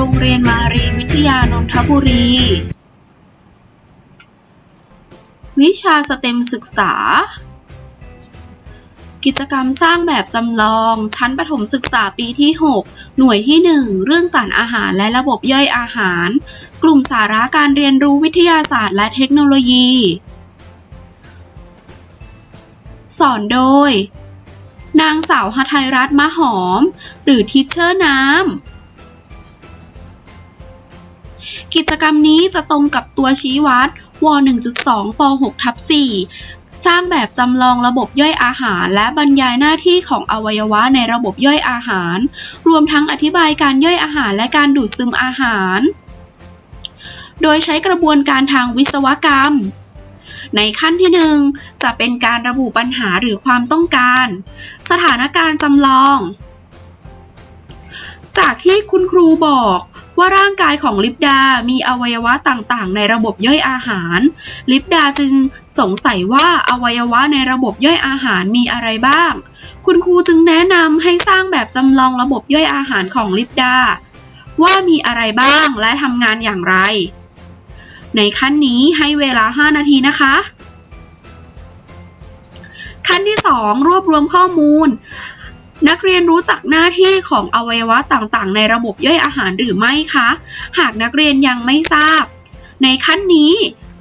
โรงเรียนมารีวิทยานนทบุรี วิชาสเต็มศึกษา กิจกรรมสร้างแบบจำลอง ชั้นประถมศึกษาปีที่ 6 หน่วยที่ 1 เรื่องสารอาหารและระบบย่อยอาหาร กลุ่มสาระการเรียนรู้วิทยาศาสตร์และเทคโนโลยี สอนโดยนางสาวหทัยรัตน์มะหอม หรือทิชเชอร์น้ำ กิจกรรมนี้จะตรงกับตัวชี้วัดว 1.2 ป 6 ทับ4สร้างแบบจำลองระบบย่อยอาหาร และบรรยายหน้าที่ของอวัยวะในระบบย่อยอาหาร รวมทั้งอธิบายการย่อยอาหารและการดูดซึมอาหาร โดยใช้กระบวนการทางวิศวกรรม ในขั้นที่ 1 จะเป็นการระบุปัญหาหรือความต้องการ สถานการณ์จำลอง จากที่คุณครูบอก ว่าร่างกายของลิปดา มีอวัยวะต่างๆ ในระบบย่อยอาหาร ลิปดาจึงสงสัยว่าอวัยวะในระบบย่อยอาหารมีอะไรบ้าง คุณครูจึงแนะนำให้สร้างแบบจำลองระบบย่อยอาหารของลิปดา ว่ามีอะไรบ้างและทำงานอย่างไร ในขั้นนี้ให้เวลา 5 นาทีนะคะขั้นที่ 2 รวบรวมข้อมูล นักเรียนรู้จักหน้าที่ของอวัยวะต่างๆ ในระบบย่อยอาหารหรือไม่คะ หากนักเรียนยังไม่ทราบ ในขั้นนี้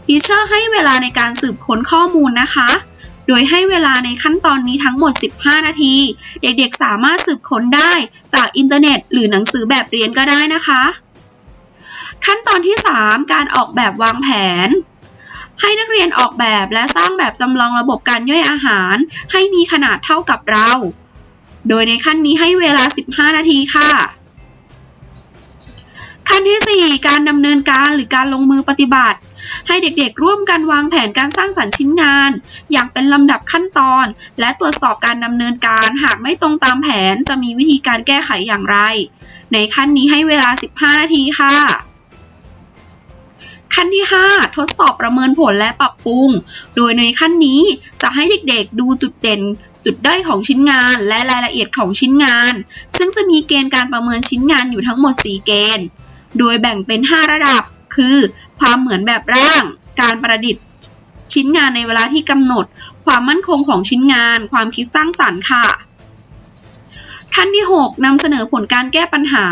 ทีเชอร์ให้เวลาในการสืบค้นข้อมูลนะคะ โดยให้เวลาในขั้นตอนนี้ทั้งหมด 15 นาที เด็กๆ สามารถสืบค้นได้จากอินเทอร์เน็ต หรือหนังสือแบบเรียนก็ได้นะคะ ขั้นตอนที่ 3 การออกแบบวางแผนให้นักเรียนออกแบบและสร้างแบบจำลองระบบการย่อยอาหาร ให้มีขนาดเท่ากับเรา โดยในขั้นนี้ให้เวลา 15 นาทีค่ะ ขั้นที่ 4 การดำเนินการหรือการลงมือปฏิบัติ ให้เด็กๆ ร่วมกันวางแผนการสร้างสรรค์ชิ้นงาน อย่างเป็นลำดับขั้นตอน และตรวจสอบการดำเนินการหากไม่ตรงตามแผนจะมีวิธีการแก้ไขอย่างไร ในขั้นนี้ให้เวลา 15 นาทีค่ะขั้นที่ 5 ทดสอบประเมินผลและปรับปรุง โดยในขั้นนี้จะให้เด็กๆ ดูจุดเด่น จุดด้อยของชิ้นงาน และรายละเอียดของชิ้นงาน ซึ่งจะมีเกณฑ์การประเมินชิ้นงานอยู่ทั้งหมด 4 เกณฑ์ โดยแบ่งเป็น 5 ระดับ คือ ความเหมือนแบบร่าง การประดิษฐ์ชิ้นงานในเวลาที่กำหนด ความมั่นคงของชิ้นงาน ความคิดสร้างสรรค์ค่ะ ขั้นที่ 6นำเสนอผลการแก้ปัญหา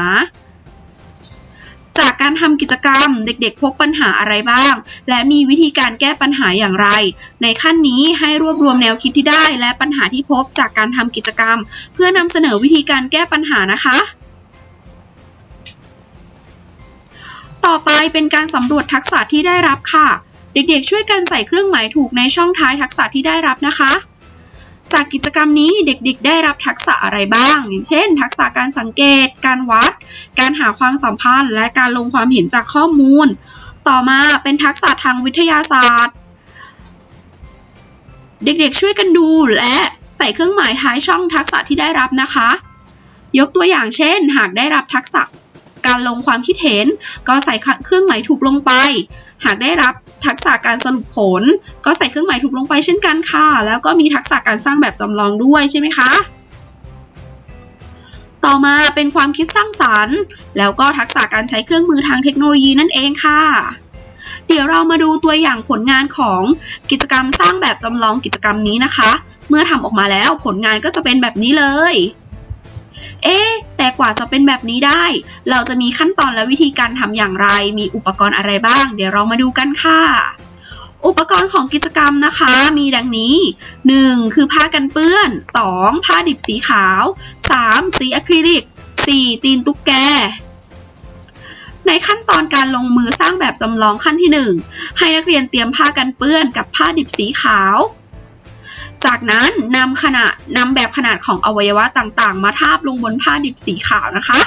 จากการทำกิจกรรมเด็กๆ พบปัญหาอะไรบ้าง และมีวิธีการแก้ปัญหาอย่างไร ในขั้นนี้ให้รวบรวมแนวคิดที่ได้ และปัญหาที่พบจากการทำกิจกรรม เพื่อนำเสนอวิธีการแก้ปัญหานะคะ ต่อไปเป็นการสำรวจทักษะที่ได้รับค่ะ เด็กๆ ช่วยกันใส่เครื่องหมายถูกในช่องท้ายทักษะที่ได้รับนะคะ จากกิจกรรมนี้เด็กๆ ได้รับทักษะอะไรบ้าง อย่างเช่น ทักษะการสังเกต การวัด การหาความสัมพันธ์ และการลงความเห็นจากข้อมูล ต่อมาเป็นทักษะทางวิทยาศาสตร์ เด็กๆช่วยกันดูและใส่เครื่องหมายท้ายช่องทักษะที่ได้รับนะคะ ยกตัวอย่างเช่น หากได้รับทักษะการลงความคิดเห็น ก็ใส่เครื่องหมายถูกลงไป หากได้รับทักษะการสรุปผล ก็ใส่เครื่องหมายถูกลงไปเช่นกันค่ะ แล้วก็มีทักษะการสร้างแบบจำลองด้วยใช่ไหมคะ ต่อมาเป็นความคิดสร้างสรรค์ แล้วก็ทักษะการใช้เครื่องมือทางเทคโนโลยีนั่นเองค่ะเดี๋ยวเรามาดูตัวอย่างผลงานของกิจกรรมสร้างแบบจำลองกิจกรรมนี้นะคะ เมื่อทำออกมาแล้วผลงานก็จะเป็นแบบนี้เลย เอ๊ แต่กว่าจะเป็นแบบนี้ได้ เราจะมีขั้นตอนและวิธีการทำอย่างไร มีอุปกรณ์อะไรบ้าง เดี๋ยวเรามาดูกันค่ะ อุปกรณ์ของกิจกรรมนะคะ มีดังนี้ 1. คือผ้ากันเปื้อน 2. ผ้าดิบสีขาว 3. สีอะคริลิก 4. ตีนตุ๊กแกในขั้นตอนการลงมือสร้างแบบจำลองขั้นที่ 1 ให้นักเรียนเตรียมผ้ากันเปื้อนกับผ้าดิบสีขาว จากนั้นนำขนาดนำแบบขนาดของอวัยวะต่างๆ มาทาบลงบนผ้าดิบสีขาวนะคะ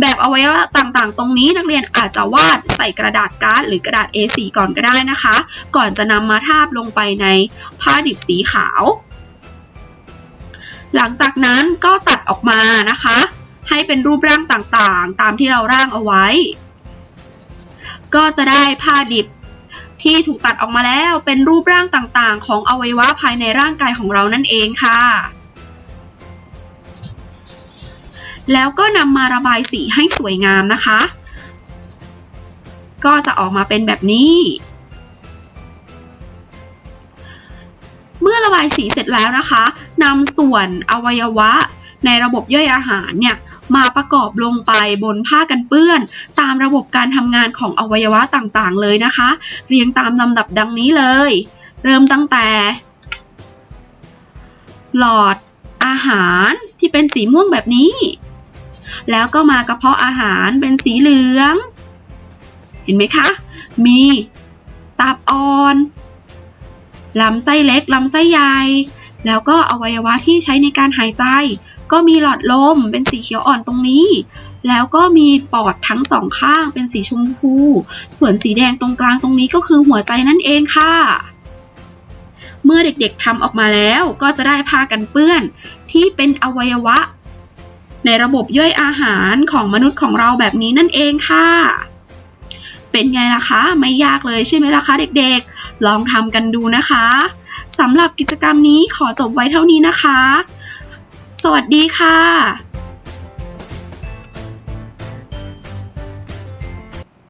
แบบอวัยวะต่างๆ ตรงนี้นักเรียนอาจจะวาดใส่กระดาษการ์ดหรือกระดาษ A4 ก่อนก็ได้นะคะ ก่อนจะนำมาทาบลงไปในผ้าดิบสีขาว หลังจากนั้นก็ตัดออกมานะคะ ให้เป็นรูปร่างต่างๆ ตามที่เราร่างเอาไว้ ก็จะได้ผ้าดิบ ที่ถูกตัดออกมาแล้วเป็นรูปร่างต่างๆ ของอวัยวะภายในร่างกายของเรานั่นเองค่ะ แล้วก็นำมาระบายสีให้สวยงามนะคะ ก็จะออกมาเป็นแบบนี้ เมื่อระบายสีเสร็จแล้วนะคะนำส่วนอวัยวะในระบบย่อยอาหารเนี่ย มาประกอบลงไปบนผ้ากันเปื้อน ตามระบบการทำงานของอวัยวะต่างๆ เลยนะคะ เรียงตามลำดับดังนี้เลย เริ่มตั้งแต่ หลอดอาหารที่เป็นสีม่วงแบบนี้ แล้วก็มากระเพาะอาหารเป็นสีเหลือง เห็นไหมคะ มีตับอ่อนลำไส้เล็กลำไส้ใหญ่ แล้วก็อวัยวะที่ใช้ในการหายใจ ก็มีหลอดลมเป็นสีเขียวอ่อนตรงนี้ แล้วก็มีปอดทั้งสองข้างเป็นสีชมพู ส่วนสีแดงตรงกลางตรงนี้ก็คือหัวใจนั่นเองค่ะเมื่อเด็กๆทำออกมาแล้วก็จะได้ผ้ากันเปื้อน ที่เป็นอวัยวะ ในระบบย่อยอาหารของมนุษย์ของเราแบบนี้นั่นเองค่ะ เป็นไงล่ะคะ ไม่ยากเลยใช่ไหมล่ะคะเด็กๆ ลองทำกันดูนะคะสำหรับกิจกรรมนี้ขอจบไว้เท่านี้นะคะ สวัสดีค่ะ